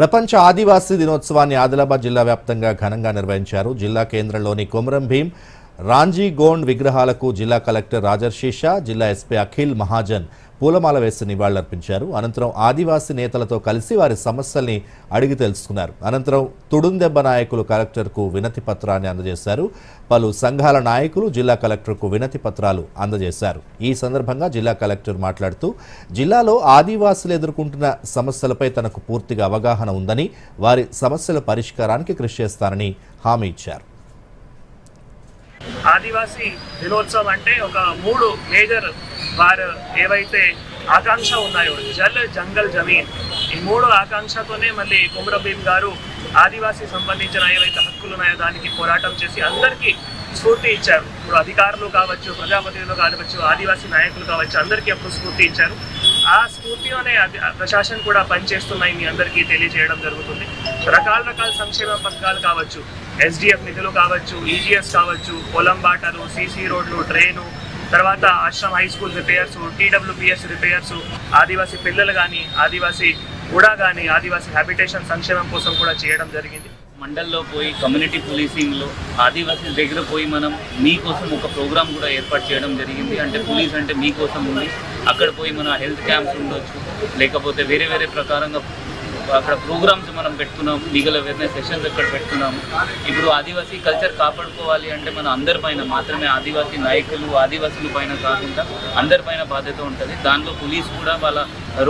ప్రపంచ ఆదివాసీ దినోత్సవాన్ని ఆదిలాబాద్ జిల్లా వ్యాప్తంగా ఘనంగా నిర్వహించారు. జిల్లా కేంద్రంలోని కొమరం భీం రాంజీ గోండ్ విగ్రహాలకు జిల్లా కలెక్టర్ రాజర్షి షా జిల్లా ఎస్పీ అఖిల్ మహాజన్ పూలమాల వేసి నివాళులర్పించారు. అనంతరం ఆదివాసీ నేతలతో కలిసి వారి సమస్యల్ని అడిగి తెలుసుకున్నారు. అనంతరం తుడుందెబ్బ నాయకులు కలెక్టర్కు వినతి పత్రాన్ని అందజేశారు. పలు సంఘాల నాయకులు జిల్లా కలెక్టర్కు వినతి పత్రాలు అందజేశారు. ఈ సందర్భంగా జిల్లా కలెక్టర్ మాట్లాడుతూ జిల్లాలో ఆదివాసులు ఎదుర్కొంటున్న సమస్యలపై తనకు పూర్తిగా అవగాహన ఉందని వారి సమస్యల పరిష్కారానికి కృషి చేస్తానని హామీ ఇచ్చారు. ఆదివాసీ దినోత్సవం అంటే ఒక మూడు మేజర్ వారు ఏవైతే ఆకాంక్ష ఉన్నాయో జల్ జంగల్ జమీన్ ఈ మూడు ఆకాంక్షతోనే మళ్ళీ కుమ్రభీమ్ గారు ఆదివాసీ సంబంధించిన ఏవైతే హక్కులు ఉన్నాయో దానికి పోరాటం చేసి అందరికీ స్ఫూర్తి ఇచ్చారు. ఇప్పుడు అధికారులు కావచ్చు ప్రజాప్రతినిధులు కావచ్చు ఆదివాసీ నాయకులు కావచ్చు అందరికీ అప్పుడు స్ఫూర్తి ఇచ్చారు. ఆ స్ఫూర్తిలోనే ప్రశాసన్ కూడా పనిచేస్తున్నాయి మీ అందరికీ తెలియజేయడం జరుగుతుంది. రకాల రకాల సంక్షేమ పథకాలు కావచ్చు ఎస్డిఎఫ్ నిధులు కావచ్చు ఈజీఎస్ కావచ్చు పొలం బాటలు సీసీ రోడ్లు ట్రైను తర్వాత Ashram high school repairs TWPS repairs ఆదివాసీ పిల్లలు కానీ ఆదివాసీ కూడా కానీ ఆదివాసీ హ్యాబిటేషన్ సంక్షేమం కోసం కూడా చేయడం జరిగింది. మండల్లో పోయి కమ్యూనిటీ పోలీసింగ్లో ఆదివాసీల దగ్గర పోయి మనం మీకోసం ఒక ప్రోగ్రామ్ కూడా ఏర్పాటు చేయడం జరిగింది. అంటే పోలీస్ అంటే మీకోసం ఉంది. అక్కడ పోయి మన హెల్త్ క్యాంప్స్ ఉండొచ్చు. లేకపోతే వేరే వేరే ప్రకారంగా అక్కడ ప్రోగ్రామ్స్ మనం పెడుతున్నాం లీగల్ అవేర్నెస్ సెషన్స్ అక్కడ పెట్టుకున్నాం. ఇప్పుడు ఆదివాసీ కల్చర్ కాపాడుకోవాలి అంటే మన అందరిపైన మాత్రమే ఆదివాసీ నాయకులు ఆదివాసుల పైన కాకుండా అందరిపైన బాధ్యత ఉంటుంది. దానిలో పోలీస్ కూడా వాళ్ళ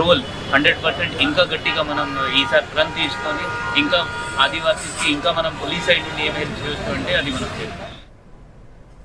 రోల్ హండ్రెడ్ పర్సెంట్ ఇంకా గట్టిగా మనం ఈసారి ప్రన్ తీసుకొని ఇంకా ఆదివాసీకి ఇంకా మనం పోలీస్ సైడ్ నుండి ఏం హెల్ప్ చేయొచ్చు అంటే అది మనం చేస్తాం